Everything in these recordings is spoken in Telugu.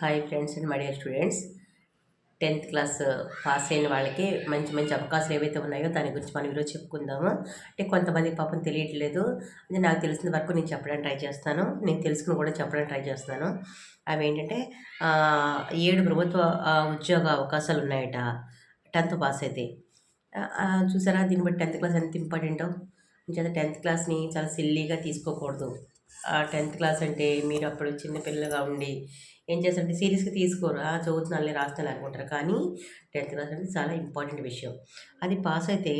Hi friends and my dear students. Tenth class pass అయిన వాళ్ళకి మంచి మంచి అవకాశాలు ఏవైతే ఉన్నాయో దాని గురించి మనం ఈరోజు చెప్పుకుందాము. అంటే కొంతమంది పాపం తెలియట్లేదు. అది నాకు తెలిసిన వరకు నేను చెప్పడానికి ట్రై చేస్తాను. నేను తెలుసుకుని కూడా చెప్పడానికి ట్రై చేస్తున్నాను అవి ఏంటంటే ఏడు ప్రభుత్వ ఉద్యోగ అవకాశాలు ఉన్నాయట. టెన్త్ పాస్ అయితే. చూసారా దీన్ని బట్టి టెన్త్ క్లాస్ ఎంత ఇంపార్టెంటో? చేత టెన్త్ క్లాస్ని చాలా సిల్లీగా తీసుకోకూడదు. టెన్త్ క్లాస్ అంటే మీరు అప్పుడు చిన్నపిల్లగా ఉండి ఏం చేస్తారంటే సీరియస్గా తీసుకోరు. ఆ చదువుతున్నాను రాస్తున్నాను అనుకుంటారు. కానీ టెన్త్ క్లాస్ అంటే చాలా ఇంపార్టెంట్ విషయం. అది పాస్ అయితే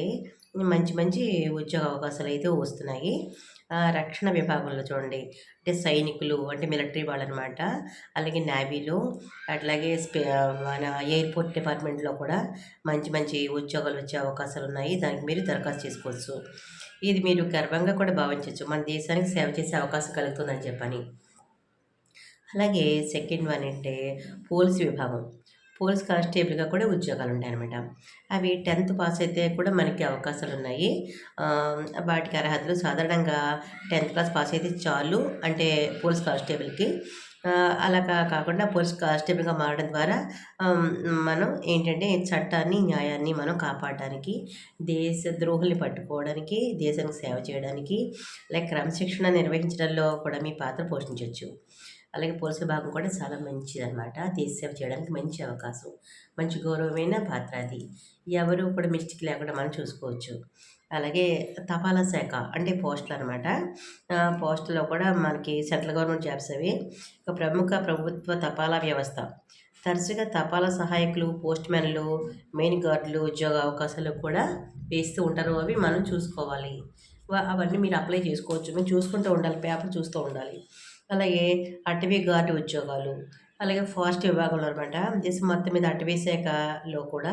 మంచి మంచి ఉద్యోగ అవకాశాలు అయితే వస్తున్నాయి. రక్షణ విభాగంలో చూడండి. అంటే సైనికులు అంటే మిలిటరీ వాళ్ళు అనమాట అలాగే నేవీలో అట్లాగే మన ఎయిర్పోర్ట్ డిపార్ట్మెంట్లో కూడా మంచి మంచి ఉద్యోగాలు వచ్చే అవకాశాలు ఉన్నాయి. దానికి మీరు దరఖాస్తు చేసుకోవచ్చు. ఇది మీరు గర్వంగా కూడా భావించవచ్చు మన దేశానికి సేవ చేసే అవకాశం కలుగుతుందని చెప్పని. అలాగే సెకండ్ వన్ అంటే పోలీస్ విభాగం. పోలీస్ కానిస్టేబుల్గా కూడా ఉద్యోగాలు ఉన్నాయన్నమాట అవి టెన్త్ పాస్ అయితే కూడా మనకి అవకాశాలు ఉన్నాయి వాటికి అర్హతలు సాధారణంగా టెన్త్ క్లాస్ పాస్ అయితే చాలు అంటే పోలీస్ కానిస్టేబుల్కి. అలా కాకుండా పోలీస్ కానిస్టేబుల్గా మారడం ద్వారా మనం ఏంటంటే చట్టాన్ని న్యాయాన్ని మనం కాపాడడానికి దేశ ద్రోహుల్ని పట్టుకోవడానికి దేశానికి సేవ చేయడానికి లైక్ క్రమశిక్షణ నిర్వహించడంలో కూడా మీ పాత్ర పోషించవచ్చు అలాగే పోలీస్ భాగం కూడా చాలా మంచిదన్నమాట. దేశ సేవ చేయడానికి మంచి అవకాశం. మంచి గౌరవమైన పాత్ర అది. ఎవరు కూడా మిస్టేక్ లేకుండా మనం చూసుకోవచ్చు. అలాగే తపాలా శాఖ అంటే పోస్టులు అనమాట పోస్టులో కూడా మనకి సెంట్రల్ గవర్నమెంట్ జాబ్స్ అవి. ఒక ప్రముఖ ప్రభుత్వ తపాలా వ్యవస్థ. తరచుగా తపాలా సహాయకులు పోస్ట్ మ్యాన్లు మెయిన్ గార్డులు ఉద్యోగ అవకాశాలు కూడా వేస్తూ ఉంటారు. అవి మనం చూసుకోవాలి. అవన్నీ మీరు అప్లై చేసుకోవచ్చు. మీరు చూసుకుంటూ ఉండాలి. పేపర్ చూస్తూ ఉండాలి. అలాగే అటవీ గార్డు ఉద్యోగాలు అలాగే ఫారెస్ట్ విభాగంలో అనమాట దేశం మొత్తం మీద అటవీ శాఖలో కూడా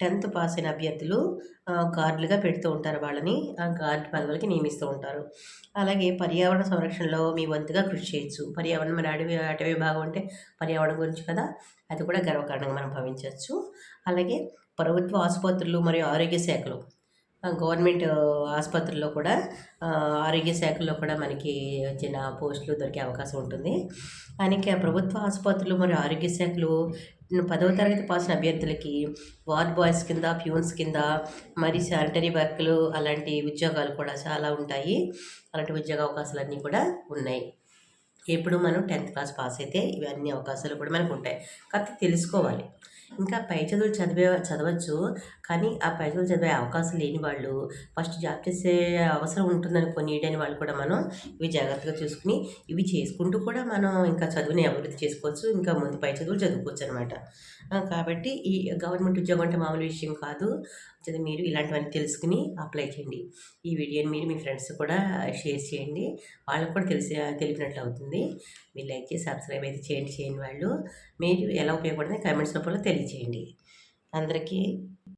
టెన్త్ పాస్ అయిన అభ్యర్థులు గార్డులుగా పెడుతూ ఉంటారు వాళ్ళని. ఆ గార్డు పదవులకి నియమిస్తూ ఉంటారు. అలాగే పర్యావరణ సంరక్షణలో మీ వంతుగా కృషి చేయొచ్చు. పర్యావరణం మన అడవి అటవీ విభాగం అంటే పర్యావరణం గురించి కదా? అది కూడా గర్వకారణంగా మనం భావించవచ్చు. అలాగే ప్రభుత్వ ఆసుపత్రులు మరియు ఆరోగ్య శాఖలు గవర్నమెంట్ ఆసుపత్రుల్లో కూడా ఆరోగ్య శాఖల్లో కూడా మనకి వచ్చిన పోస్టులు దొరికే అవకాశం ఉంటుంది. అనేక ప్రభుత్వ ఆసుపత్రులు మరియు ఆరోగ్య శాఖలు పదవ తరగతి పాసిన అభ్యర్థులకి వార్డ్ బాయ్స్ కింద ప్యూన్స్ కింద మరి శానిటరీ వర్క్లు అలాంటి ఉద్యోగాలు కూడా చాలా ఉంటాయి. అలాంటి ఉద్యోగ అవకాశాలన్నీ కూడా ఉన్నాయి. ఎప్పుడు మనం టెన్త్ క్లాస్ పాస్ అయితే ఇవన్నీ అవకాశాలు కూడా మనకు ఉంటాయి. కాకపోతే తెలుసుకోవాలి. ఇంకా పై చదువులు చదివే చదవచ్చు. కానీ ఆ పై చదువులు చదివే అవకాశం లేని వాళ్ళు ఫస్ట్ జాబ్ చేసే అవసరం ఉంటుందని కొన్ని లేని వాళ్ళు కూడా మనం ఇవి జాగ్రత్తగా చూసుకుని ఇవి చేసుకుంటూ కూడా మనం ఇంకా చదువుని అభివృద్ధి చేసుకోవచ్చు. ఇంకా ముందు పై చదువులు చదువుకోవచ్చు అనమాట కాబట్టి ఈ గవర్నమెంట్ ఉద్యోగం అంటే మామూలు విషయం కాదు. అది మీరు ఇలాంటివన్నీ తెలుసుకుని అప్లై చేయండి. ఈ వీడియోని మీరు మీ ఫ్రెండ్స్ కూడా షేర్ చేయండి. వాళ్ళకు కూడా తెలిసి తెలిపినట్లు అవుతుంది. మీరు లైక్ చేసి సబ్స్క్రైబ్ అయితే చేయండి చేయని వాళ్ళు. మీరు ఎలా ఉపయోగపడుతుంది కామెంట్స్ రూపంలో తెలియచేయండి. అందరికీ